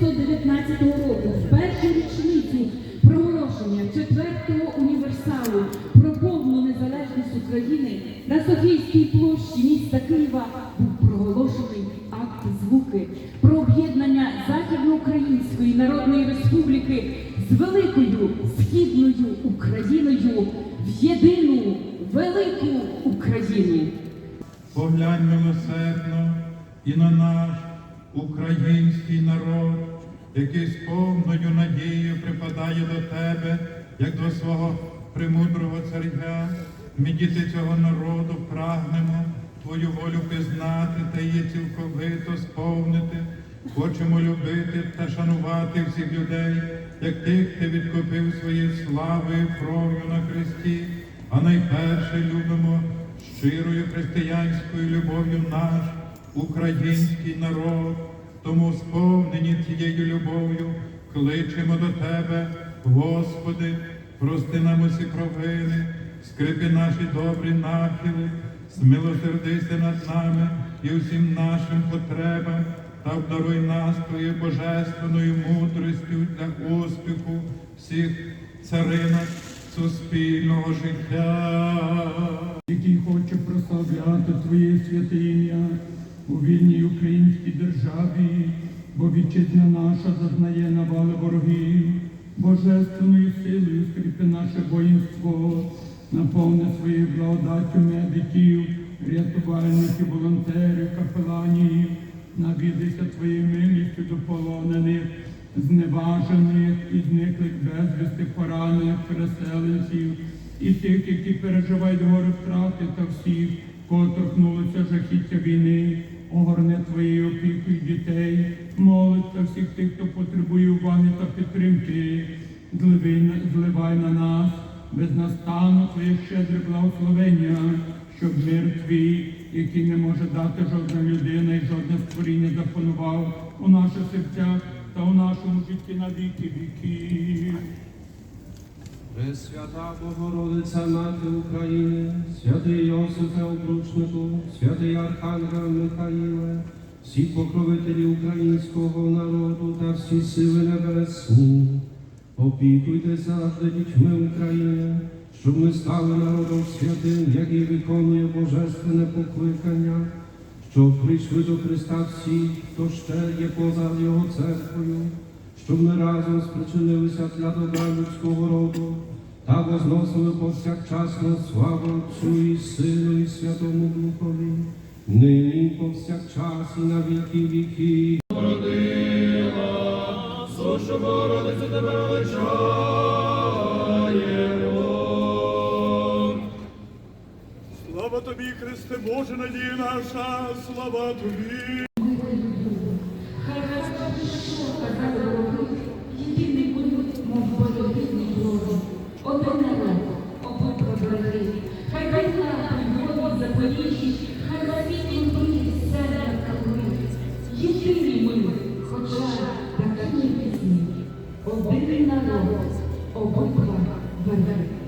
1919 року, в першу річницю проголошення четвертого універсалу про повну незалежність України на Софійській площі міста Києва був проголошений акт звуки про об'єднання Західноукраїнської Народної Республіки з великою східною Україною в єдину велику Україну. Поглянь милосердно і на наш український народ, який з повною надією припадає до тебе, як до свого премудрого царя. Ми, діти цього народу, прагнемо Твою волю пізнати та її цілковито сповнити. Хочемо любити та шанувати всіх людей, як тих, ти відкупив своєю славою кров'ю на хресті, а найперше любимо щирою християнською любов'ю наш український народ, тому сповнені цією любов'ю кличемо до Тебе, Господи, прости нам усі провини, скрипи наші добрі нахили, змилосердися над нами і усім нашим потребам, та обдаруй нас Твоєю божественною мудростю для успіху всіх царинок суспільного життя. який хоче прославляти Твоє святе ім'я у вільній українській державі, бо вітчизна наша зазнає навали ворогів, божественною силою скріпи наше воїнство, наповни своєю благодаттю медиків, рятувальників, волонтерів, капеланів, навідайся Твоєю милістю до полонених, зневажених і зниклих безвісти поранених переселенців, і тих, які переживають горе втрати та всіх, торкнулося жахіття війни, огорне твоєю опікою дітей, молиться всіх тих, хто потребує уваги та підтримки, зливай на нас безнастанно Твоє щедре благословення, щоб мир твій, який не може дати жодна людина і жодне створіння запанував у наших серцях та у нашому житті на віки віків. Пресвята Богородиця Мати України, святий Йосифе Обручнику, святий Архангел Михаїле, всі покровителі українського народу та всі сили небесні, опікуйтеся над дітьми України, щоб ми стали народом святим, який виконує божественне покликання, щоб прийшли до Христа всі, хто ще є поза Його церквою, щоб ми разом спричинилися для добра людського роду та возносили повсякчасно славу Отцю і Сину і Святому Духові, нині повсякчас і на віки віки. Слава тобі, Христе Боже, надія наша, слава тобі. ಮೊದಲಿಗೆ ನಾವು ಒಬ್ಬೊಬ್ಬ ಬಂದರೆ